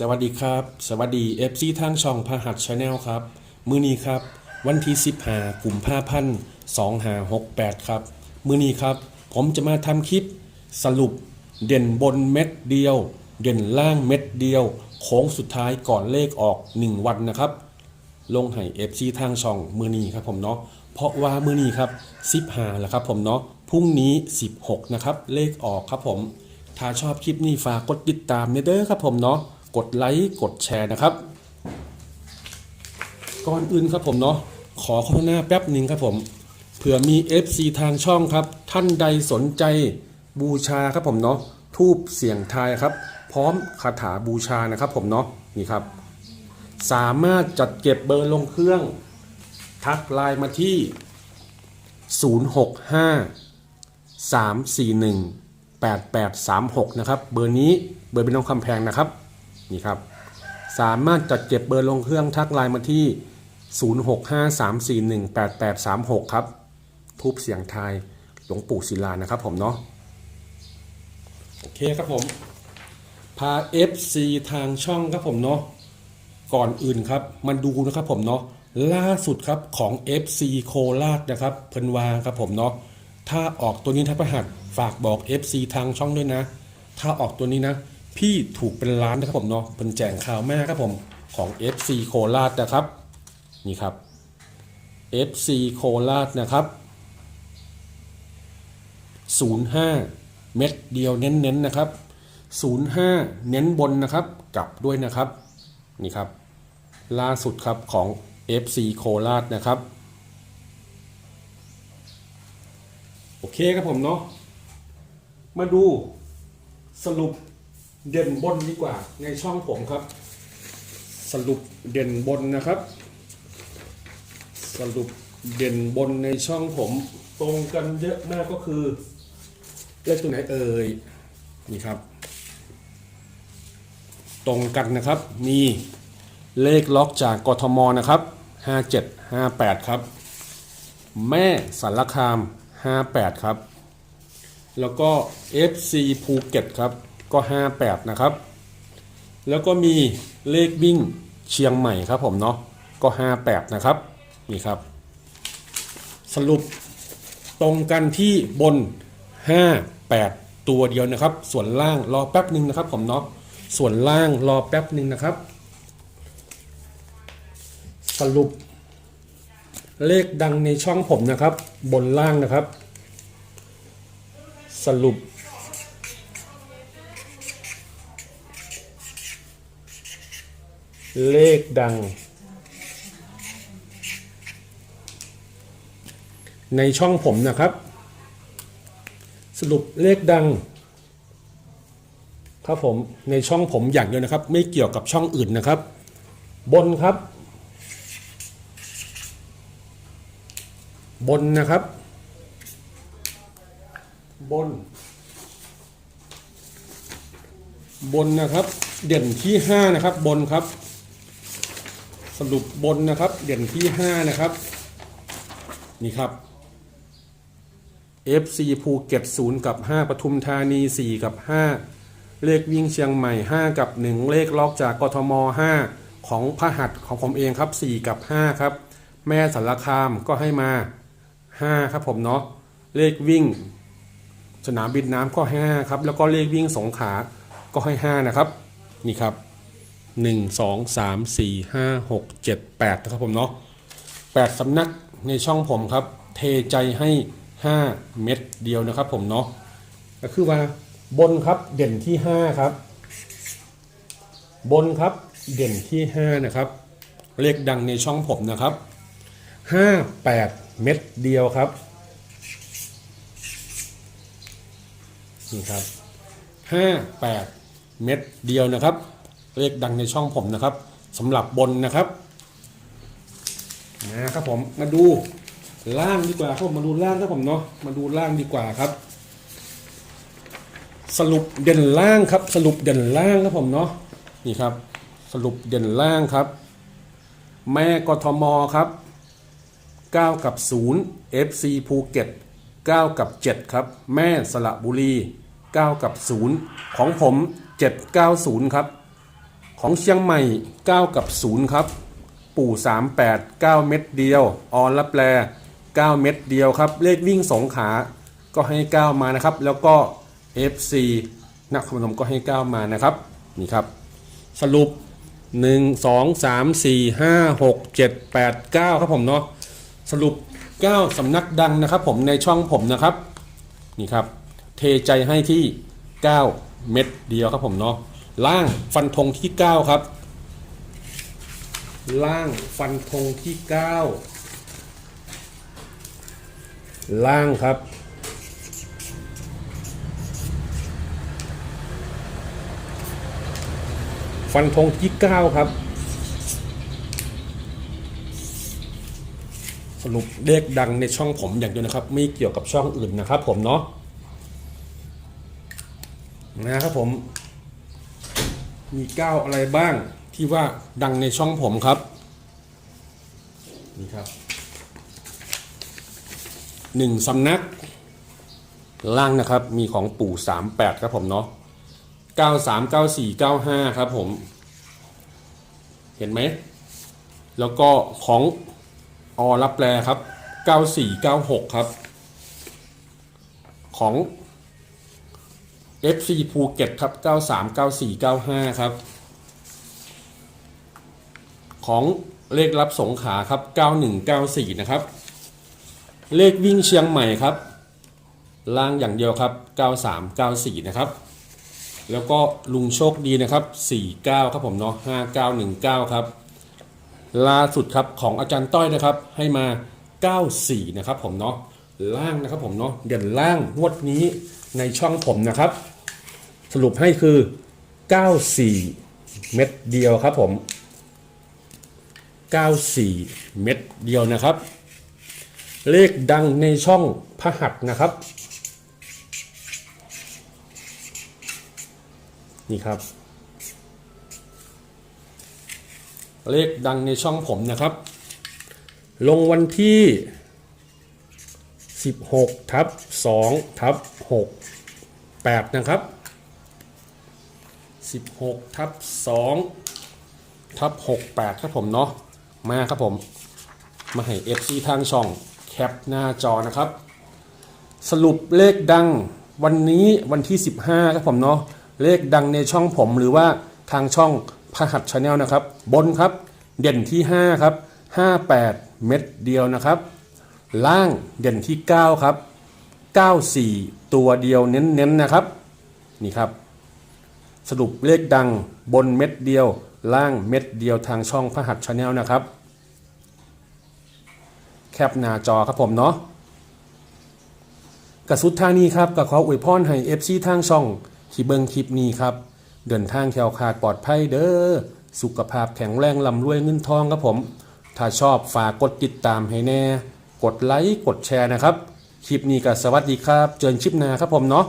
สวัสดีครับ สวัสดี FC ทางช่องพหัสชาแนลครับ มือนี้ครับ วันที่15กลุ่มภาพันธ์2568 ครับ มือนี้ครับ ผมจะมาทำคลิปสรุปเด่นบนเม็ดเดียว เด่นล่างเม็ดเดียวโค้งสุดท้ายก่อนเลขออก 1 วันนะครับ ลงให้ FC ทางช่องมือนี้ครับผมเนาะเพราะว่ามือนี้ครับ15แล้วครับผมเนาะพรุ่งนี้ 16 นะครับ เลขออกครับผม ถ้าชอบคลิปนี้ฝากกดติดตามเด้อครับผมเนาะ กดไลค์กดแชร์นะครับ ก่อนอื่นครับผมเนาะขอโฆษณาแป๊บหนึ่งครับผมเผื่อมี FC ทางช่องครับ ท่านใดสนใจบูชาครับผมเนาะทูบเสียงทายครับ พร้อมคาถาบูชานะครับผมเนาะนี่ครับ สามารถจัดเก็บเบอร์ลงเครื่อง ทักไลน์มาที่ 065 341 8836 นะครับ เบอร์นี้เบอร์เป็นน้องคำแพงนะครับ นี่ครับ สามารถจัดเก็บเบอร์ลงเครื่องทักไลน์มาที่ 0653418836 ครับ ทูบเสียงทายหลวงปู่ศิลานะครับผมเนาะโอเคครับผม พา FC ทางช่องครับผมเนาะก่อนอื่นครับมาดูนะครับผมเนาะล่าสุดครับของ FC โคราชนะครับเพินวาครับผมเนาะถ้าออกตัวนี้ทัพรหัสฝากบอก FC ทางช่องด้วยนะ ถ้าออกตัวนี้นะ พี่ถูกเป็นล้านนะครับผมเนาะเป็นแจงข่าวแม่ครับผมของ FC โคราชนะครับ นี่ครับ FC โคราชนะครับ 05 เม็ดเดียวเน้นๆนะครับ 05 เน้นบนนะครับกลับด้วยนะครับ นี่ครับ ล่าสุดครับของ FC โคราชนะครับ โอเคครับผมเนาะมาดูสรุป เด่นบนดีกว่าในช่องผมครับ สรุปเด่นบนนะครับ สรุปเด่นบนในช่องผมตรงกันเยอะมากก็คือ เลขตัวไหนเอ่ยนี่ครับ ตรงกันนะครับมีเลขล็อกจากกทมนะครับ 5758 ครับ แม่สารคาม 58 ครับ แล้วก็ FC ภูเก็ตครับ ก็ 58 นะครับ แล้วก็มีเลขวิ่งเชียงใหม่ครับผมเนาะก็ 58 นะครับนี่ครับ สรุปตรงกันที่บน 58 ตัวเดียวนะครับ ส่วนล่างรอแป๊บหนึ่งนะครับผมเนาะส่วนล่างรอแป๊บหนึ่งนะครับ สรุป เลขดังในช่องผมนะครับ บนล่างนะครับ สรุป เลขดัง ในช่องผมนะครับ สรุปเลขดัง ครับผมในช่องผมอย่างเดียวนะครับ ไม่เกี่ยวกับช่องอื่นนะครับ บนครับ บนนะครับ บน บนนะครับ เด่นที่ห้านะครับบนครับ สรุปบนนะครับเด่นที่ห้านะครับ นี่ครับ FC ภูเก็ต0 กับ 5ปทุมธานี 4 กับ 5 เลขวิ่งเชียงใหม่ 5 กับ 1 เลขล็อกจากกทม 5 ของพหัสของผมเองครับ 4 กับ 5 ครับ แม่สารคามก็ให้มา 5 ครับผมเนาะเลขวิ่ง สนามบินน้ำก็ห้5ครับ แล้วก็เลขวิ่งสงขาก็ให้ 5 นะครับ นี่ครับ 1 2 3 4 5 6 7 8นะครับผมเนาะ8สำนักในช่องผมครับ เทใจให้ 5 เม็ดเดียวนะครับผมเนาะก็คือว่าบนครับเด่นที่ 5 ครับ บนครับเด่นที่ 5 นะครับ เลขดังในช่องผมนะครับ 5 8 เม็ดเดียวครับนี่ครับ 5 8 เม็ดเดียวนะครับ เลขดังในช่องผมนะครับสำหรับบนนะครับนะครับผมมาดูล่างดีกว่าครับผมมาดูล่างครับผมเนาะมาดูล่างดีกว่าครับ สรุปเด่นล่างครับ สรุปเด่นล่างครับผมเนาะนี่ครับ สรุปเด่นล่างครับ แม่กทมครับ 9 กับ 0 FC ภูเก็ต 9 กับ 7 ครับ แม่สระบุรี 9 กับ 0 ของผม 790 ครับ ของเชียงใหม่ 9 กับ 0 ครับ ปู่ 38 9 เม็ดเดียว ออนรับแล9 เม็ดเดียวครับ เลขวิ่งสองขาก็ให้ 9 มานะครับ แล้วก็ FC นักคำนวณก็ให้ 9 มานะครับ นี่ครับ สรุป 1 2 3 4 5 6 7 8 9 ครับผมเนาะ สรุป 9 สำนักดังนะครับผมในช่องผมนะครับ นี่ครับ เทใจให้ที่ 9 เม็ดเดียวครับผมเนาะ ล่างฟันธงที่ 9 ครับ ล่างฟันธงที่ 9 ล่างครับฟันธงที่ 9 ครับ สรุปเลขดังในช่องผมอย่างเดียวนะครับ ไม่เกี่ยวกับช่องอื่นนะครับผมเนาะนะครับผม มี9อะไรบ้างที่ว่าดังในช่องผมครับ นี่ครับหนึ่งสำนัก ล่างนะครับมีของปู่ 38 ครับผมเนาะ93 94 95 ครับผม เห็นไหม แล้วก็ของอรับแปลครับ 94 96 ครับ ของ FC ภูเก็ตครับ 93 94 95 ครับ ของเลขรับสงขาครับ 9194 นะครับ เลขวิ่งเชียงใหม่ครับ ล่างอย่างเดียวครับ 93 94 นะครับ แล้วก็ลุงโชคดีนะครับ 49 ครับผมเนาะ5919 ครับ ล่าสุดครับของอาจารย์ต้อยนะครับ ให้มา 94 นะครับผมเนาะล่างนะครับผมเนาะเด่นล่างงวดนี้ในช่องผมนะครับ สรุปให้คือ 94 เม็ดเดียวครับผม 94 เม็ดเดียวนะครับ เลขดังในช่องพหัสนะครับ นี่ครับ เลขดังในช่องผมนะครับ ลงวันที่ 16ทับ2ทับ6 8 นะครับ 16ทับ2ทับ6 8 ครับผมเนาะมาครับผม มาให้ FC ทางช่องแคปหน้าจอนะครับ สรุปเลขดังวันนี้วันที่ 15 ครับผมเนาะเลขดังในช่องผมหรือว่าทางช่องพหัสชาแนลนะครับ บนครับเด่นที่ 5 ครับ 58 เม็ดเดียวนะครับ ล่างเด่นที่ 9 ครับ 94 ตัวเดียวเน้นๆนะครับ นี่ครับ สรุปเลขดังบนเม็ดเดียว ล่างเม็ดเดียวทางช่องพหัสชาแนลนะครับ แคปหน้าจอครับผมเนาะกระสุดทางนี้ครับก็ขออวยพรให้ FC ทางช่องที่เบิงคลิปนี้ครับ เดินทางแคล้วคลาดปลอดภัยเด้อสุขภาพแข็งแรงลำรวยเงินทองครับผม ถ้าชอบฝากกดติดตามให้แน่ กดไลค์กดแชร์นะครับ คลิปนี้ก็สวัสดีครับ เจอกันคลิปหน้าครับผมเนาะ